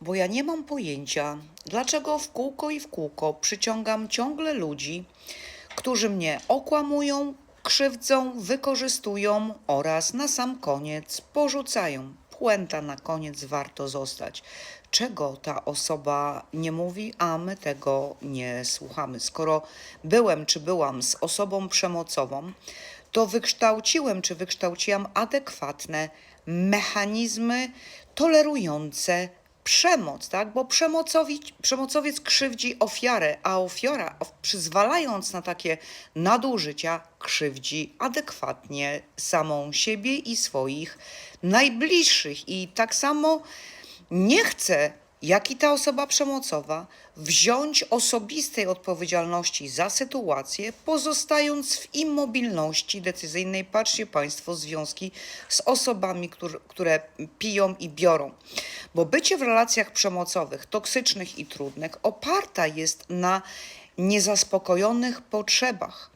bo ja nie mam pojęcia, dlaczego w kółko i w kółko przyciągam ciągle ludzi, którzy mnie okłamują, krzywdzą, wykorzystują oraz na sam koniec porzucają. Puenta na koniec warto zostać. Czego ta osoba nie mówi, a my tego nie słuchamy. Skoro byłem czy byłam z osobą przemocową, to wykształciłem czy wykształciłam adekwatne mechanizmy tolerujące przemoc, tak? Bo przemocowi, przemocowiec krzywdzi ofiarę, a ofiara, of- przyzwalając na takie nadużycia, krzywdzi adekwatnie samą siebie i swoich najbliższych. I tak samo nie chce, jak i ta osoba przemocowa, wziąć osobistej odpowiedzialności za sytuację, pozostając w immobilności decyzyjnej. Patrzcie Państwo związki z osobami, które, które piją i biorą. Bo bycie w relacjach przemocowych, toksycznych i trudnych oparta jest na niezaspokojonych potrzebach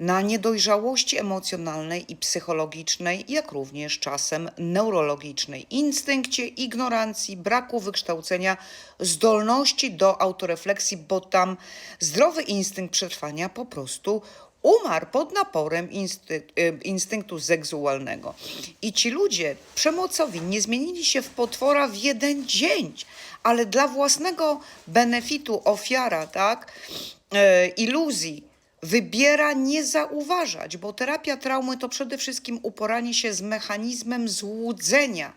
na niedojrzałości emocjonalnej i psychologicznej, jak również czasem neurologicznej, instynkcie, ignorancji, braku wykształcenia, zdolności do autorefleksji, bo tam zdrowy instynkt przetrwania po prostu umarł pod naporem y, instynktu seksualnego. I ci ludzie przemocowi nie zmienili się w potwora w jeden dzień, ale dla własnego benefitu ofiara, tak, e, iluzji, wybiera nie zauważać, bo terapia traumy to przede wszystkim uporanie się z mechanizmem złudzenia.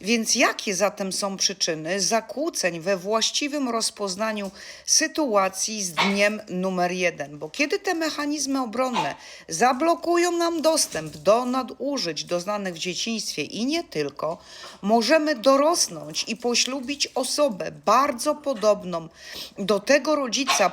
Więc jakie zatem są przyczyny zakłóceń we właściwym rozpoznaniu sytuacji z dniem numer jeden? Bo kiedy te mechanizmy obronne zablokują nam dostęp do nadużyć doznanych w dzieciństwie i nie tylko, możemy dorosnąć i poślubić osobę bardzo podobną do tego rodzica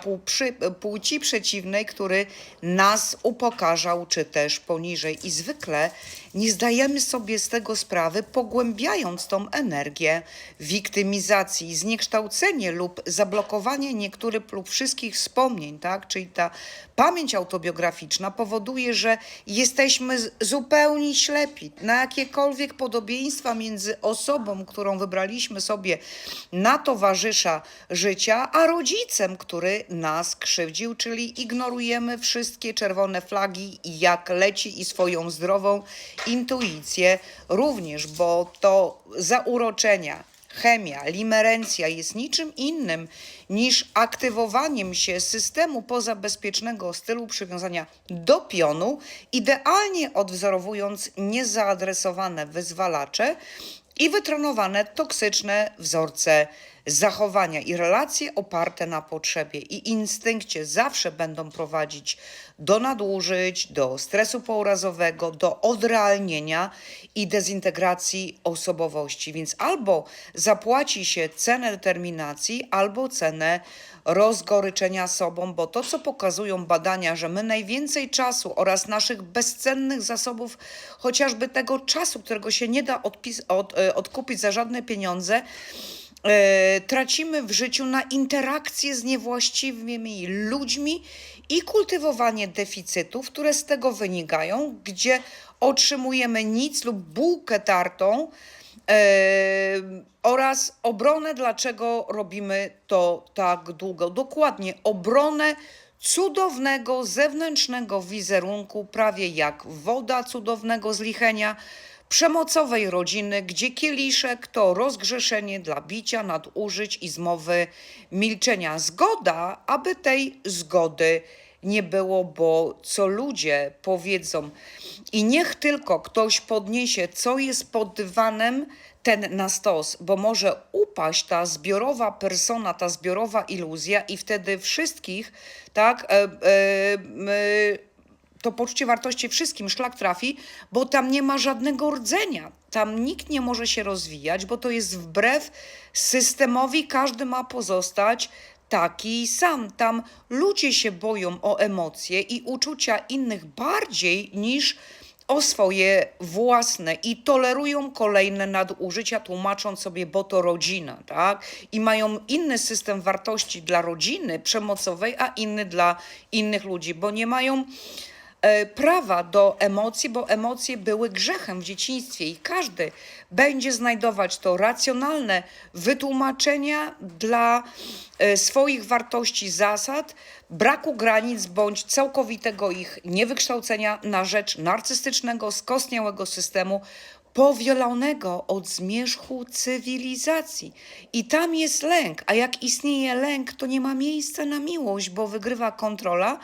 płci przeciwnej, który nas upokarzał, czy też poniżej. I zwykle nie zdajemy sobie z tego sprawy, pogłębiając tą energię wiktymizacji, zniekształcenie lub zablokowanie niektórych lub wszystkich wspomnień, tak? Czyli ta pamięć autobiograficzna powoduje, że jesteśmy zupełnie ślepi na jakiekolwiek podobieństwa między osobą, którą wybraliśmy sobie na towarzysza życia, a rodzicem, który nas krzywdził, czyli ignorujemy wszystkie czerwone flagi, jak leci i swoją zdrową intuicję. Również, bo to zauroczenia, chemia, limerencja jest niczym innym niż aktywowaniem się systemu pozabezpiecznego stylu przywiązania do pionu, idealnie odwzorowując niezaadresowane wyzwalacze i wytrenowane toksyczne wzorce zachowania i relacje oparte na potrzebie i instynkcie zawsze będą prowadzić do nadużyć, do stresu pourazowego, do odrealnienia i dezintegracji osobowości. Więc albo zapłaci się cenę determinacji, albo cenę rozgoryczenia sobą, bo to, co pokazują badania, że my najwięcej czasu oraz naszych bezcennych zasobów, chociażby tego czasu, którego się nie da odpis- od, e, odkupić za żadne pieniądze, tracimy w życiu na interakcje z niewłaściwymi ludźmi i kultywowanie deficytów, które z tego wynikają, gdzie otrzymujemy nic lub bułkę tartą e, oraz obronę, dlaczego robimy to tak długo. Dokładnie obronę cudownego zewnętrznego wizerunku, prawie jak woda cudownego zlichenia, przemocowej rodziny, gdzie kieliszek to rozgrzeszenie dla bicia, nadużyć i zmowy milczenia. Zgoda, aby tej zgody nie było, bo co ludzie powiedzą i niech tylko ktoś podniesie, co jest pod dywanem, ten na stos, bo może upaść ta zbiorowa persona, ta zbiorowa iluzja i wtedy wszystkich, tak, e, e, to poczucie wartości wszystkim szlak trafi, bo tam nie ma żadnego rdzenia. Tam nikt nie może się rozwijać, bo to jest wbrew systemowi, każdy ma pozostać taki sam. Tam ludzie się boją o emocje i uczucia innych bardziej niż o swoje własne i tolerują kolejne nadużycia, tłumacząc sobie, bo to rodzina, tak? I mają inny system wartości dla rodziny przemocowej, a inny dla innych ludzi, bo nie mają prawa do emocji, bo emocje były grzechem w dzieciństwie i każdy będzie znajdować to racjonalne wytłumaczenia dla e, swoich wartości, zasad, braku granic bądź całkowitego ich niewykształcenia na rzecz narcystycznego, skostniałego systemu powielonego od zmierzchu cywilizacji. I tam jest lęk, a jak istnieje lęk, to nie ma miejsca na miłość, bo wygrywa kontrola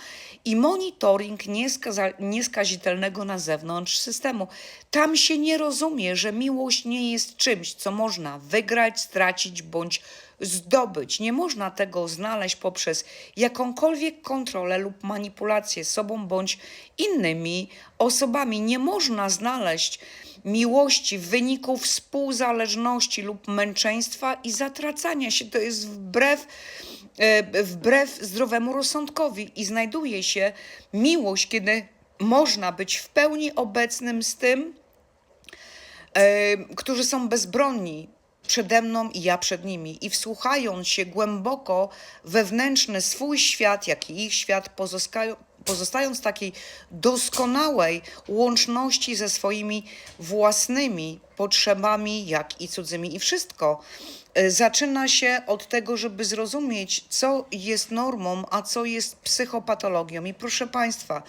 i monitoring nieskaza- nieskazitelnego na zewnątrz systemu. Tam się nie rozumie, że miłość nie jest czymś, co można wygrać, stracić bądź zdobyć. Nie można tego znaleźć poprzez jakąkolwiek kontrolę lub manipulację sobą bądź innymi osobami. Nie można znaleźć miłości w wyniku współzależności lub męczeństwa i zatracania się. To jest wbrew, e, wbrew zdrowemu rozsądkowi i znajduje się miłość, kiedy można być w pełni obecnym z tym, e, którzy są bezbronni przede mną i ja przed nimi. I wsłuchając się głęboko wewnętrzny swój świat, jak i ich świat, pozostają, pozostając w takiej doskonałej łączności ze swoimi własnymi potrzebami, jak i cudzymi. I wszystko zaczyna się od tego, żeby zrozumieć, co jest normą, a co jest psychopatologią. I proszę Państwa,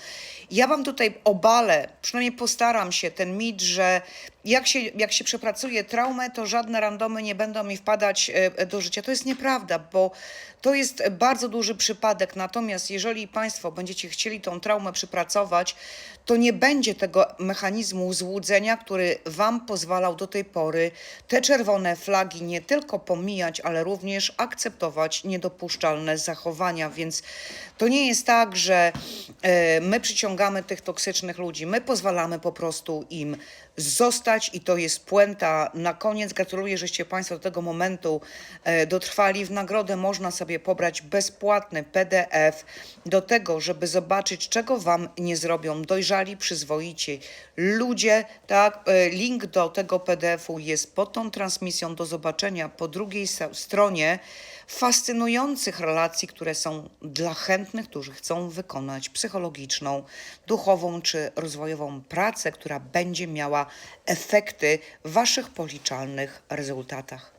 ja Wam tutaj obalę, przynajmniej postaram się, ten mit, że jak się, jak się przepracuje traumę, to żadne randomy nie będą mi wpadać e, do życia. To jest nieprawda, bo to jest bardzo duży przypadek. Natomiast jeżeli Państwo będziecie chcieli tą traumę przepracować, to nie będzie tego mechanizmu złudzenia, który Wam pozwalał do tej pory te czerwone flagi nie tylko pomijać, ale również akceptować niedopuszczalne zachowania. Więc to nie jest tak, że e, my przyciągamy tych toksycznych ludzi, my pozwalamy po prostu im zostać i to jest puenta. Na koniec gratuluję, żeście Państwo do tego momentu e, dotrwali. W nagrodę można sobie pobrać bezpłatny PDF do tego, żeby zobaczyć, czego Wam nie zrobią dojrzali, przyzwoici ludzie. Tak, e, link do tego PDF-u jest pod tą transmisją do zobaczenia po drugiej stronie fascynujących relacji, które są dla chętnych, którzy chcą wykonać psychologiczną, duchową czy rozwojową pracę, która będzie miała efekty w Waszych policzalnych rezultatach.